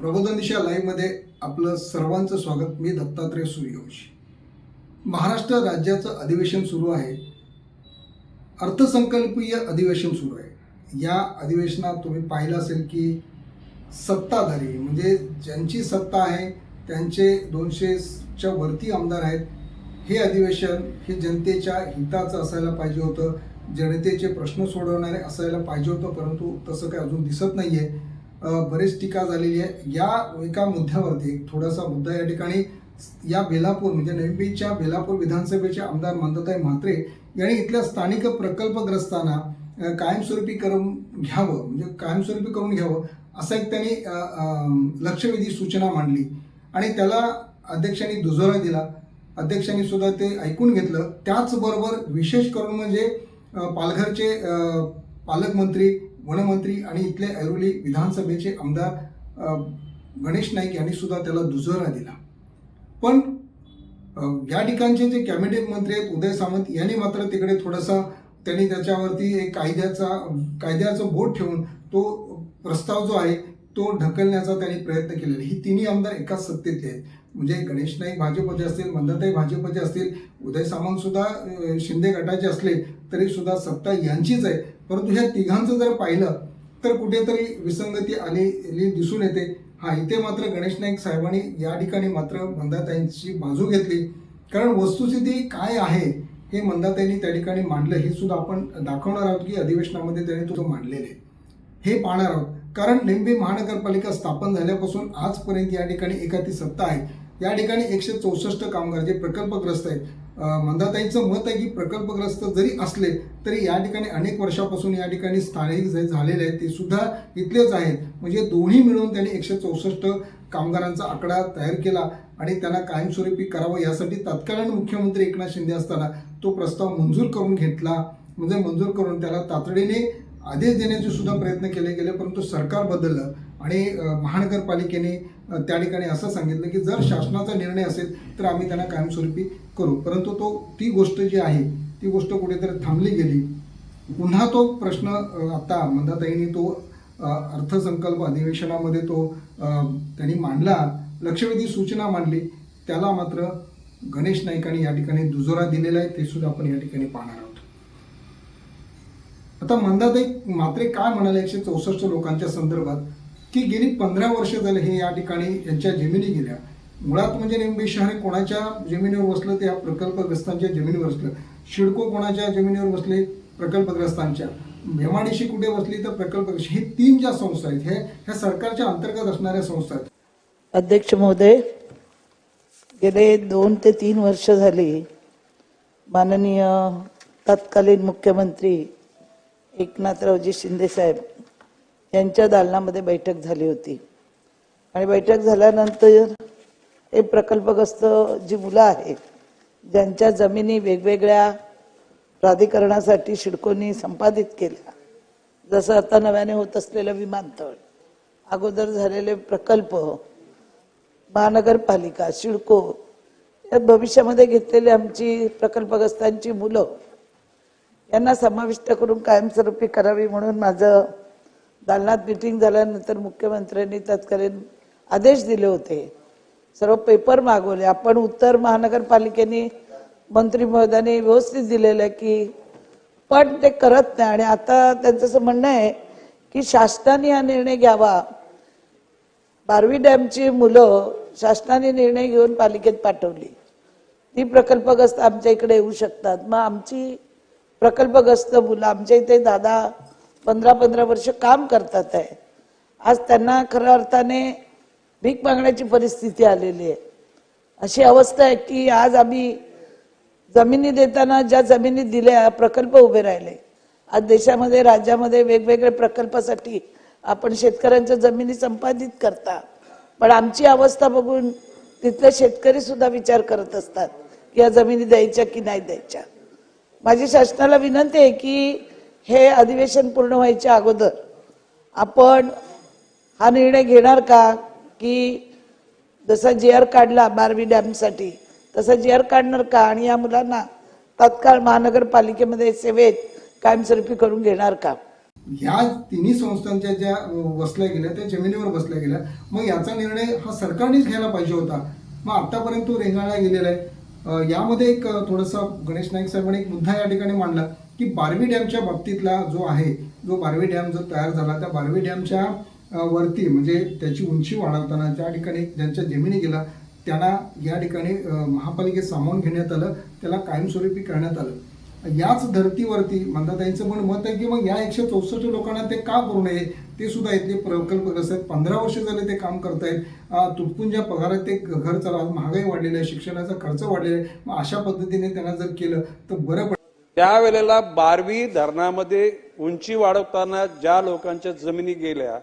प्रबोधन दिशा लाईव्हमध्ये आपलं सर्वांचं स्वागत. मी दत्तात्रय सूर्यवंशी. महाराष्ट्र राज्याचं अधिवेशन सुरू आहे. अर्थसंकल्पीय अधिवेशन सुरू आहे. या अधिवेशनात तुम्ही पाहिलं असेल की सत्ताधारी म्हणजे ज्यांची सत्ता आहे त्यांचे दोनशेच्या वरती आमदार आहेत. हे अधिवेशन हे जनतेच्या हिताचं असायला पाहिजे होतं. जनतेचे प्रश्न सोडवणारे असायला पाहिजे होतं परंतु तसं काही अजून दिसत नाही आहे बरेच टीका झालेली आहे. या एका मुद्द्यावरती एक थोडासा मुद्दा या ठिकाणी या बेलापूर म्हणजे नवीच्या बेलापूर विधानसभेचे आमदार मंदताई म्हात्रे यांनी इथल्या स्थानिक प्रकल्पग्रस्तांना कायमस्वरूपी करून घ्यावं म्हणजे कायमस्वरूपी करून घ्यावं असं एक त्यांनी लक्षवेधी सूचना मांडली. आणि त्याला अध्यक्षांनी दुजोरा दिला. अध्यक्षांनी सुद्धा ते ऐकून घेतलं. त्याचबरोबर विशेष करून म्हणजे पालघरचे पालकमंत्री वनमंत्री आणि इथले ऐरोली विधानसभेचे आमदार गणेश नाईक यांनी सुद्धा त्याला दुजोरा दिला. पण या ठिकाणचे जे कॅबिनेट मंत्री आहेत उदय सामंत यांनी मात्र तिकडे थोडासा त्यांनी त्याच्यावरती एक कायद्याचा कायद्याचं बोट ठेवून तो प्रस्ताव जो आहे तो ढकलण्याचा त्यांनी प्रयत्न केलेला. ही तिन्ही आमदार एकाच सत्तेतले आहेत. म्हणजे गणेश नाईक भाजपचे असतील मंदाताई भाजपचे असतील उदय सामंत सुद्धा शिंदे गटाचे असले तरी सुद्धा सत्ता यांचीच आहे. परंतु ह्या तिघांचं जर पाहिलं तर कुठेतरी विसंगती आलेली दिसून येते. हा इथे मात्र गणेश नाईक साहेबांनी या ठिकाणी मात्र मंदाताईंची बाजू घेतली. कारण वस्तुस्थिती काय आहे हे मंदाताईंनी त्या ठिकाणी मांडलं हे सुद्धा आपण दाखवणार आहोत की अधिवेशनामध्ये त्यांनी तो मांडलेले. आहे. हे पाहणार आहोत. कारण लिंबी महानगरपालिका स्थापन झाल्यापासून आजपर्यंत या ठिकाणी एकाती सत्ता आहे. या ठिकाणी एकशे चौसष्ट कामगार जे प्रकल्पग्रस्त आहेत मंदाताईंचं मत आहे की प्रकल्पग्रस्त जरी असले तरी या ठिकाणी अनेक वर्षापासून या ठिकाणी स्थानिक जे झालेले आहेत ते सुद्धा इथलेच आहेत. म्हणजे दोन्ही मिळून त्यांनी एकशे चौसष्ट कामगारांचा आकडा तयार केला आणि त्यांना कायमस्वरूपी करावं यासाठी तत्कालीन मुख्यमंत्री एकनाथ शिंदे असताना तो प्रस्ताव मंजूर करून घेतला. म्हणजे मंजूर करून त्याला तातडीने आदेश देण्याचे सुद्धा प्रयत्न केले गेले परंतु सरकार बदललं आणि महानगरपालिकेने त्या ठिकाणी असं सांगितलं की जर शासनाचा निर्णय असेल तर आम्ही त्यांना कायमस्वरूपी करू. परंतु तो ती गोष्ट जी आहे ती गोष्ट कुठेतरी थांबली गेली. पुन्हा तो प्रश्न आता मंदाताईंनी तो अर्थसंकल्प अधिवेशनामध्ये तो त्यांनी मांडला लक्षवेधी सूचना मांडली. त्याला मात्र गणेश नाईकांनी या ठिकाणी दुजोरा दिलेला आहे ते सुद्धा आपण या ठिकाणी पाहणार आहोत. आता मंदाताई मात्रे काय म्हणाले? एकशे चौसष्ट लोकांच्या संदर्भात की गेली पंधरा वर्ष झाले हे या ठिकाणी यांच्या जमिनी गेल्या. मुळात म्हणजे नेमके शहर कोणाच्या जमिनीवर बसलं ते या प्रकल्पग्रस्तांच्या जमिनीवर बसलं शिडको कोणाच्या जमिनीवर बसले प्रकल्पग्रस्तांच्या. भेमाडीशी कुठे बसली तर प्रकल्प हे तीन ज्या संस्था आहेत हे ह्या सरकारच्या अंतर्गत असणाऱ्या संस्था आहेत. अध्यक्ष महोदय गेले दोन ते तीन वर्ष झाली माननीय तत्कालीन मुख्यमंत्री एकनाथरावजी शिंदे साहेब यांच्या दालनामध्ये बैठक झाली होती. आणि बैठक झाल्यानंतर हे प्रकल्पग्रस्त जी मुलं आहेत ज्यांच्या जमिनी वेगवेगळ्या प्राधिकरणासाठी शिडकोनी संपादित केल्या. जसं आता नव्याने होत असलेलं विमानतळ अगोदर झालेले प्रकल्प महानगरपालिका शिडको यात भविष्यामध्ये घेतलेली आमची प्रकल्पग्रस्तांची मुलं यांना समाविष्ट करून कायमस्वरूपी करावी म्हणून माझं दालनात मिटिंग झाल्यानंतर मुख्यमंत्र्यांनी तत्कालीन आदेश दिले होते. सर्व पेपर मागवले. आपण उत्तर महानगरपालिकेने मंत्री महोदयाने व्यवस्थित दिलेलं आहे की पण ते करत नाही. आणि आता त्यांचं असं म्हणणं आहे की शासनाने हा निर्णय घ्यावा. बारवी डॅमची मुलं शासनाने निर्णय घेऊन पालिकेत पाठवली. ती प्रकल्पग्रस्त आमच्या इकडे येऊ शकतात. मग आमची प्रकल्पग्रस्त मुलं आमच्या इथे दादा पंधरा पंधरा वर्ष काम करतात आहे. आज त्यांना खऱ्या अर्थाने भीक मागण्याची परिस्थिती आलेली आहे. अशी अवस्था आहे की आज आम्ही जमिनी देताना ज्या जमिनी दिल्या प्रकल्प उभे राहिले. आज देशामध्ये राज्यामध्ये वेगवेगळ्या प्रकल्पासाठी आपण शेतकऱ्यांच्या जमिनी संपादित करता. पण आमची अवस्था बघून तिथले शेतकरी सुद्धा विचार करत असतात की या जमिनी द्यायच्या की नाही द्यायच्या. माझी शासनाला विनंती आहे की हे अधिवेशन पूर्ण व्हायच्या अगोदर आपण हा निर्णय घेणार का की जसा जे आर काढला बारवी डॅमसाठी तसा जे आर काढणार का? आणि या मुलांना तत्काळ महानगरपालिकेमध्ये सेवेत कायमस्वरूपी करून घेणार का? ह्या तिन्ही संस्थांच्या ज्या वसल्या गेल्या त्या जमिनीवर बसल्या गेल्या. मग याचा निर्णय हा सरकारनेच घ्यायला पाहिजे होता. मग आतापर्यंत तो रेंगाळला गेलेला आहे. यामध्ये एक अं, थोडासा गणेश नाईक साहेबांनी एक मुद्दा या ठिकाणी मांडला. की बारवी डॅमच्या बाबतीतला जो आहे जो बारवी डॅम जो तयार झाला त्या बारवी डॅमच्या वरती म्हणजे त्याची उंची वाढवताना ज्या ठिकाणी ज्यांच्या जमिनी गेला त्यांना या ठिकाणी महापालिकेत सामावून घेण्यात आलं त्याला कायमस्वरूपी करण्यात आलं. याच धर्तीवरती मंदाताईंचं पण मत आहे की मग या एकशे चौसष्ट लोकांना ते का करू नये? ते सुद्धा इथले प्रकल्पग्रस्त आहेत. पंधरा वर्ष झाले ते काम करतायत. तुटपुंजा पगारात ते घर चालवा महागाई वाढलेली आहे शिक्षणाचा खर्च वाढलेला आहे. मग अशा पद्धतीने त्यांना जर केलं तर बरं त्यावेळेला बारवी धरणामध्ये उंची वाढवताना ज्या लोकांच्या जमिनी गेल्या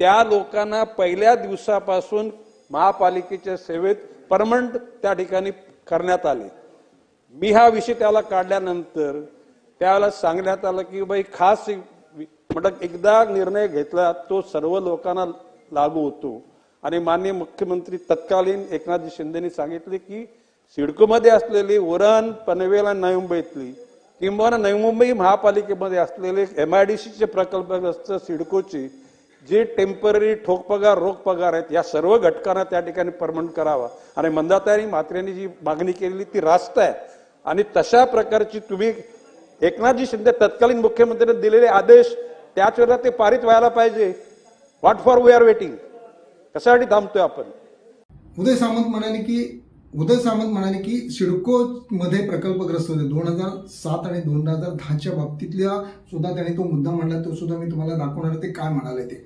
त्या लोकांना पहिल्या दिवसापासून महापालिकेच्या सेवेत परमनंट त्या ठिकाणी करण्यात आले. मी हा विषय त्याला काढल्यानंतर त्यावेळेला सांगण्यात आलं की बाई खास म्हणजे एकदा निर्णय घेतला तो सर्व लोकांना लागू होतो. आणि माननीय मुख्यमंत्री तत्कालीन एकनाथजी शिंदेनी सांगितले की सिडकोमध्ये असलेली उरण पनवेल आणि नवी मुंबईतली किंवा नवी मुंबई महापालिकेमध्ये असलेले एम आय डी सीचे प्रकल्पग्रस्त सिडकोचे जे टेंपररी ठोक पगार रोख पगार आहेत या सर्व घटकांना त्या ठिकाणी परमनंट करावा. आणि मंदाताई म्हात्रेंनी जी मागणी केलेली ती रास्त आहे. आणि तशा प्रकारची तुम्ही एकनाथजी शिंदे तत्कालीन मुख्यमंत्र्यांनी दिलेले आदेश त्याच वेळेला ते पारित व्हायला पाहिजे. What for we are waiting कशासाठी थांबतोय आपण? उदय सामंत म्हणाले की उदय सामंत म्हणाले की सिडकोमध्ये प्रकल्पग्रस्त होते. दोन हजार सात आणि दोन हजार दहाच्या बाबतीतल्या सुद्धा त्यांनी तो मुद्दा मांडला. तो सुद्धा मी तुम्हाला दाखवणार ते काय म्हणाले ते.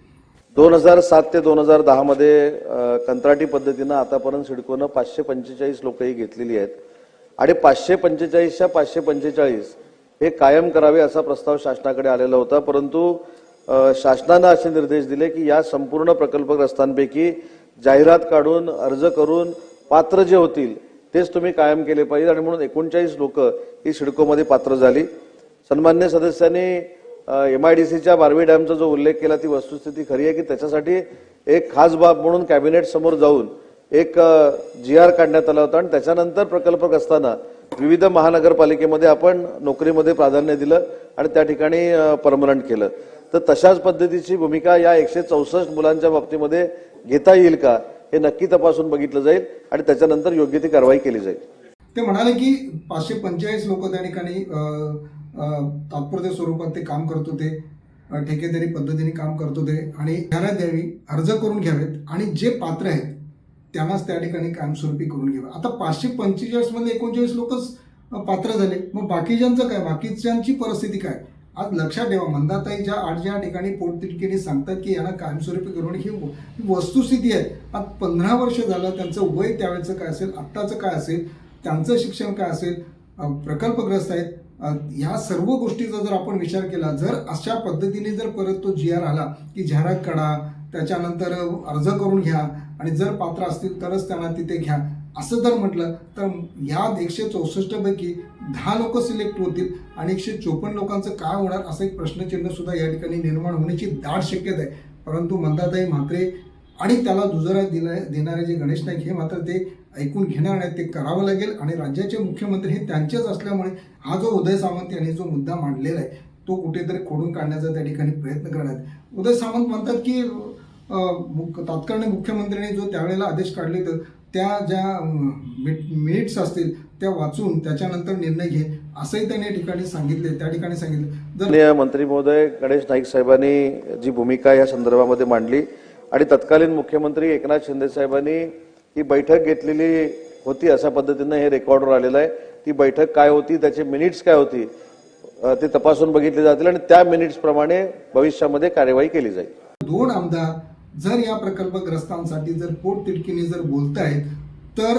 दोन हजार सात ते दोन हजार दहा मध्ये कंत्राटी पद्धतीनं आतापर्यंत सिडकोनं पाचशे पंचेचाळीस लोकही घेतलेली आहेत. आणि पाचशे पंचेचाळीसच्या पाचशे पंचेचाळीस हे कायम करावे असा प्रस्ताव शासनाकडे आलेला होता. परंतु शासनानं असे निर्देश दिले की या संपूर्ण प्रकल्पग्रस्तांपैकी जाहिरात काढून अर्ज करून पात्र जे होतील तेच तुम्ही कायम केले पाहिजे आणि म्हणून एकोणचाळीस लोक ही सिडकोमध्ये पात्र झाली. सन्मान्य सदस्यांनी एम आय डी सीच्या बारवी डॅमचा जो उल्लेख केला ती वस्तुस्थिती खरी आहे की त्याच्यासाठी एक खास बाब म्हणून कॅबिनेट समोर जाऊन एक जी आर काढण्यात आला होता आणि त्याच्यानंतर प्रकल्पग्रस्तांना विविध महानगरपालिकेमध्ये आपण नोकरीमध्ये प्राधान्य दिलं आणि त्या ठिकाणी परमनंट केलं. तर तशाच पद्धतीची भूमिका या एकशे चौसष्ट मुलांच्या बाबतीमध्ये घेता येईल का? हे नक्की तपासून बघितलं जाईल आणि त्याच्यानंतर योग्य ती कारवाई केली जाईल. ते म्हणाले की पाचशे पंचेचाळीस लोक त्या ठिकाणी तात्पुरत्या स्वरूपात ते काम करत होते ठेकेदारी पद्धतीने काम करत होते आणि जाहिरात द्यावी अर्ज करून घ्यावेत आणि जे पात्र आहेत त्यांनाच त्या ठिकाणी कायमस्वरूपी करून घ्यावे. आता पाचशे पंचेचाळीसमध्ये एकोणचाळीस लोकच पात्र झाले. मग बाकीच्यांचं काय? बाकीच्यांची परिस्थिती काय? आज लक्षात ठेवा मंदाताई ज्या आठ ज्या ठिकाणी पोटतिडकीने सांगतात की यांना कायमस्वरूपी करून ही वस्तुस्थिती आहे. आज पंधरा वर्ष झालं त्यांचं वय त्यावेळेचं काय असेल आत्ताचं काय असेल त्यांचं शिक्षण काय असेल प्रकल्पग्रस्त आहेत. ह्या सर्व गोष्टीचा जर आपण विचार केला जर अशा पद्धतीने जर परत तो जी आर आला की जाहिरात काढा त्याच्यानंतर अर्ज करून घ्या आणि जर पात्र असतील तरच त्यांना तिथे घ्या असं जर म्हटलं तर या एकशे चौसष्टपैकी दहा लोक सिलेक्ट होतील आणि एकशे चोपन्न लोकांचं काय होणार असं एक प्रश्नचिन्ह सुद्धा या ठिकाणी निर्माण होण्याची दाट शक्यता आहे. परंतु मंदाताई म्हात्रे आणि त्याला दुजरा दिला देणारे जे गणेश नाईक हे मात्र ते ऐकून घेणार नाहीत ते करावं लागेल आणि राज्याचे मुख्यमंत्री हे त्यांचेच असल्यामुळे हा जो उदय सामंत यांनी जो मुद्दा मांडलेला आहे तो कुठेतरी खोडून काढण्याचा त्या ठिकाणी प्रयत्न करण्यात उदय सामंत म्हणतात की अं, तात्कालीन मुख्यमंत्र्यांनी जो त्यावेळेला आदेश काढले तर त्या ज्या मिनिट्स असतील त्या वाचून त्याच्यानंतर निर्णय घे असंही त्यांनी ठिकाणी सांगितले त्या ठिकाणी सांगितलं. जर मंत्री महोदय गणेश नाईक साहेबांनी जी भूमिका या संदर्भामध्ये मांडली आणि तत्कालीन मुख्यमंत्री एकनाथ शिंदे साहेबांनी ही बैठक घेतलेली होती अशा पद्धतीनं हे रेकॉर्डवर आलेलं आहे. ती बैठक काय होती त्याचे मिनिट्स काय होती ते तपासून बघितले जातील आणि त्या मिनिट्स प्रमाणे भविष्यामध्ये कार्यवाही केली जाईल. दोन आमदार जर या प्रकल्पग्रस्तांसाठी जर पोटतिडकीने जर बोलतायत तर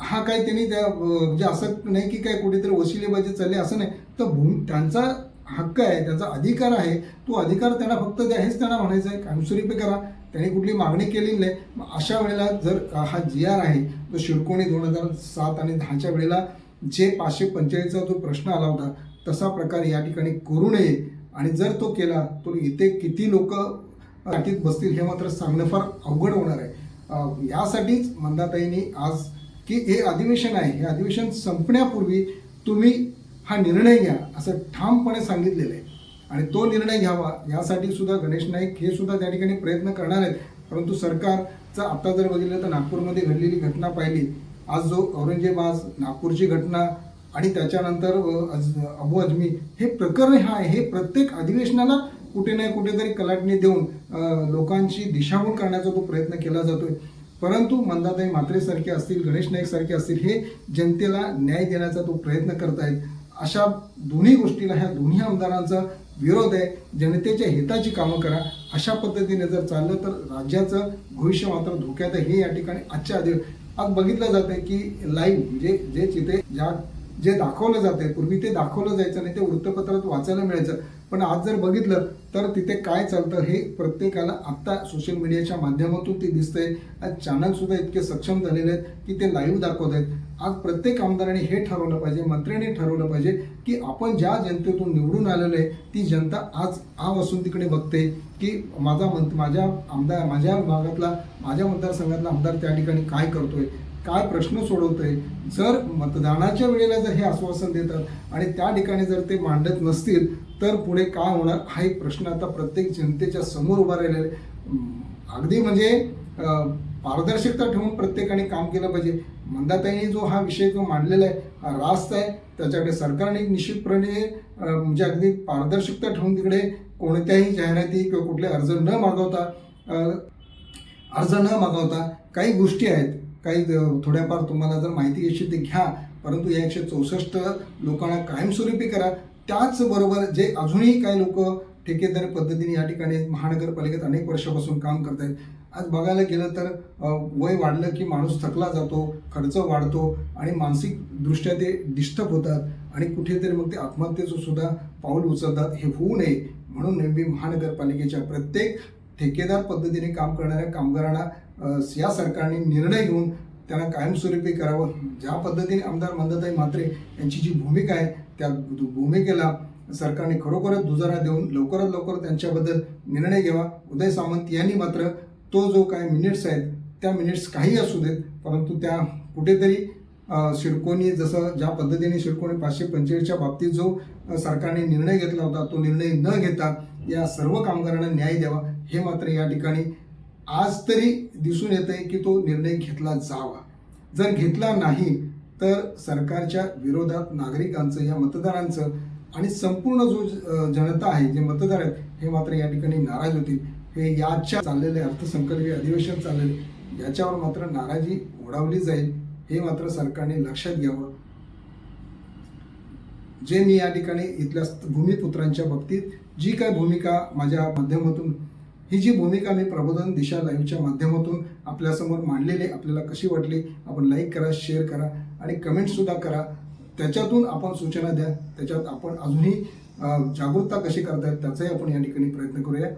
हा काय त्यांनी त्या म्हणजे असं नाही की काय कुठेतरी वशिलेबाजी चालली असं नाही. तर भूमी त्यांचा हक्क आहे त्यांचा अधिकार आहे. तो अधिकार त्यांना फक्त द्या हेच त्यांना म्हणायचं आहे. कायमस्वरूपी करा. त्यांनी कुठली मागणी केलेली नाही. मग अशा वेळेला जर हा जी आर आहे तो शिरकोणी दोन हजार सात आणि दहाच्या वेळेला जे पाचशे पंचेचाळीसचा जो प्रश्न आला होता तसा प्रकार या ठिकाणी करू नये. आणि जर तो केला तर इथे किती लोक राखीत बसतील हे मात्र सांगणं फार अवघड होणार आहे. यासाठीच मंदाताईंनी आज की हे अधिवेशन आहे हे अधिवेशन संपण्यापूर्वी तुम्ही हा निर्णय घ्या असं ठामपणे सांगितलेलं आहे. आणि तो निर्णय घ्यावा यासाठी सुद्धा गणेश नाईक हे सुद्धा त्या ठिकाणी प्रयत्न करणार आहेत. परंतु सरकारचं आता जर बघितलं तर नागपूरमध्ये घडलेली घटना पाहिली आज जो औरंगजेबाज नागपूरची घटना आणि त्याच्यानंतर अज- अबू अजमी हे प्रकरण हा आहे हे प्रत्येक अधिवेशनाला कुठे ना कुठेतरी कलाटणी देऊन लोकांची दिशाभूल करण्याचा तो प्रयत्न केला जातोय. परंतु मंदाताई म्हात्रेसारखे असतील गणेश नाईक सारखे असतील हे जनतेला न्याय देण्याचा तो प्रयत्न करतायत. अशा दोन्ही गोष्टीला ह्या दोन्ही आमदारांचा विरोध आहे. जनतेच्या हिताची कामं करा. अशा पद्धतीने जर चाललं तर राज्याचं भविष्य मात्र धोक्यात आहे. हे या ठिकाणी आजच्या आधी आज बघितलं जात आहे की लाईव्ह म्हणजे जे चिते ज्या जे दाखवलं जाते पूर्वी ते दाखवलं जायचं नाही ते वृत्तपत्रात वाचायला मिळायचं. पण आज जर बघितलं तर तिथे काय चालतं हे प्रत्येकाला आत्ता सोशल मीडियाच्या माध्यमातून ते दिसतंय. आज चॅनलसुद्धा इतके सक्षम झालेले आहेत की ते लाईव्ह दाखवत आहेत. आज प्रत्येक आमदाराने हे ठरवलं पाहिजे मंत्र्यांनी ठरवलं पाहिजे की आपण ज्या जनतेतून निवडून आलेलो आहे ती जनता आज आव असून तिकडे बघते की माझा मंत माझ्या आमदार माझ्या भागातला माझ्या मतदारसंघातला आमदार त्या ठिकाणी काय करतोय. काय प्रश्न सोडवतंय? जर मतदानाच्या वेळेला जर हे आश्वासन देतात आणि त्या ठिकाणी जर ते मांडत नसतील तर पुढे काय होणार? हा एक प्रश्न आता प्रत्येक जनतेच्या समोर उभा राहिलेला आहे. अगदी म्हणजे पारदर्शकता ठेवून प्रत्येकाने काम केलं पाहिजे. मंदाताईने जो हा विषय जो मांडलेला आहे हा रास्त आहे. त्याच्याकडे सरकारने निश्चितपणे म्हणजे अगदी पारदर्शकता ठेवून तिकडे कोणत्याही जाहिराती किंवा कुठले अर्ज न मागवता अर्ज न मागवता काही गोष्टी आहेत. काही थोड्याफार तुम्हाला जर माहिती घ्यायची ते घ्या. परंतु या एकशे चौसष्ट लोकांना कायमस्वरूपी करा. त्याचबरोबर जे अजूनही काही लोक ठेकेदार पद्धतीने या ठिकाणी महानगरपालिकेत अनेक वर्षापासून काम करत आहेत. आज बघायला गेलं तर वय वाढलं की माणूस थकला जातो खर्च वाढतो आणि मानसिकदृष्ट्या ते डिस्टर्ब होतात आणि कुठेतरी मग ते आत्महत्येचं सुद्धा पाऊल उचलतात. हे होऊ नये. म्हणून नेहमी महानगरपालिकेच्या प्रत्येक ठेकेदार पद्धतीने काम करणाऱ्या कामगारांना या सरकारने निर्णय घेऊन त्यांना कायमस्वरूपी करावं. ज्या पद्धतीने आमदार मंदताई म्हात्रे यांची जी भूमिका आहे त्या भूमिकेला सरकारने खरोखरच दुजारा देऊन लवकरात लवकर त्यांच्याबद्दल निर्णय घ्यावा. उदय सामंत यांनी मात्र तो जो काय मिनिट्स आहेत त्या मिनिट्स काही असू देत परंतु त्या कुठेतरी शिरकोनी जसं ज्या पद्धतीने सिडकोने पाचशे पंचेचाळीसच्या बाबतीत जो सरकारने निर्णय घेतला होता तो निर्णय न घेता या सर्व कामगारांना न्याय द्यावा हे मात्र या ठिकाणी आज तरी दिसून येत आहे की तो निर्णय घेतला जावा. जर घेतला नाही तर सरकारच्या विरोधात नागरिकांचं या मतदारांचं आणि संपूर्ण जो जनता आहे जे मतदार आहेत हे मात्र या ठिकाणी नाराज होतील. हे याच्या चाललेले अर्थसंकल्पीय अधिवेशन चाललेले याच्यावर मात्र नाराजी ओढावली जाईल. हे मात्र सरकारने लक्षात घ्यावं. जे मी या ठिकाणी इथल्या भूमिपुत्रांच्या बाबतीत जी काय भूमिका माझ्या माध्यमातून ही जी भूमिका मी प्रबोधन दिशा लाईव्हच्या माध्यमातून आपल्यासमोर मांडलेली आपल्याला कशी वाटली आपण लाईक करा शेअर करा आणि कमेंटसुद्धा करा. त्याच्यातून आपण सूचना द्या. त्याच्यात आपण अजूनही जागरूकता कशी करता येईल त्याचाही आपण या ठिकाणी प्रयत्न करूया.